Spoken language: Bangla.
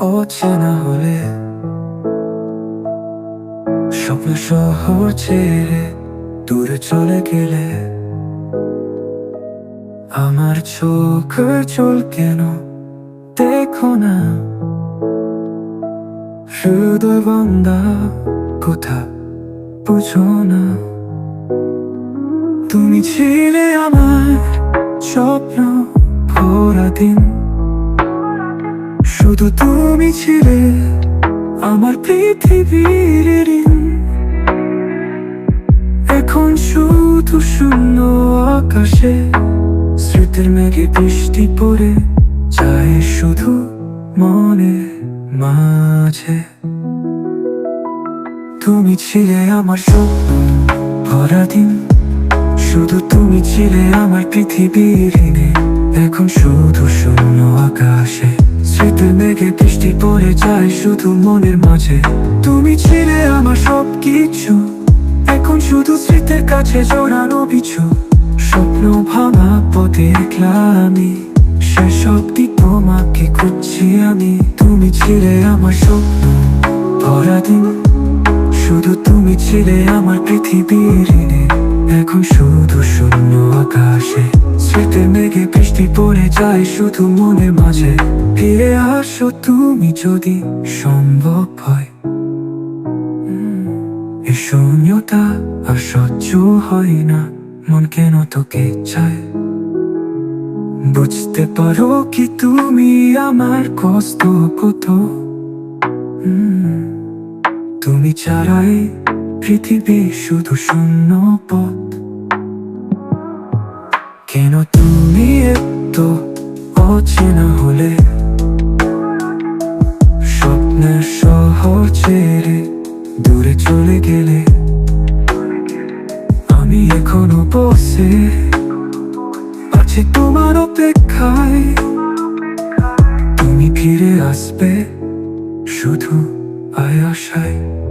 অচেনা হলে? স্বপ্ন শহর ছেড়ে দূরে চলে গেলে? আমার চোখ চোল কেন দেখো না? হৃদয় বন্দা কোথা বুঝো না? তুমি ছিলে আমার স্বপ্ন ভরা দিন। শুধু তুমি ছিলে আমার পৃথিবীর এখন শুধু শূন্য আকাশে স্মৃতির মেঘে বৃষ্টি পড়ে যায় শুধু মনে মাঝে। তুমি ছিলে আমার স্বপ্ন ভরা দিন, শুধু তুমি ছিলে আমার পৃথিবীর এখন শুধু শূন্য আকাশে শুধু মনের মাঝে। তুমি ছিলে আমার সব কিছু এখন শুধু স্মৃতির কাছে জোড়ানো পিছু। স্বপ্ন ভাঙা পথে একলা আমি। তোমাকে খুঁজছি আমি। তুমি ছিলে আমার স্বপ্ন ভরা দিন। শুধু তুমি ছিলে আমার পৃথিবীর এখন শুধু শূন্য আকাশে। যায় শুধু মনে মাঝে ফিরে আসো তুমি যদি সম্ভব হয়। এই শূন্যতা আর সহ্য হয় না, মন কেন তোকে চায়? বুঝতে পারো কি তুমি আমার কষ্ট কত? তুমি ছাড়াই পৃথিবী শুধু শূন্য পথ। কেন তুমি এত গেলে আমি এখনও বসে আছি তোমার অপেক্ষায়। তুমি ফিরে আসবে শুধু আয় আশায়।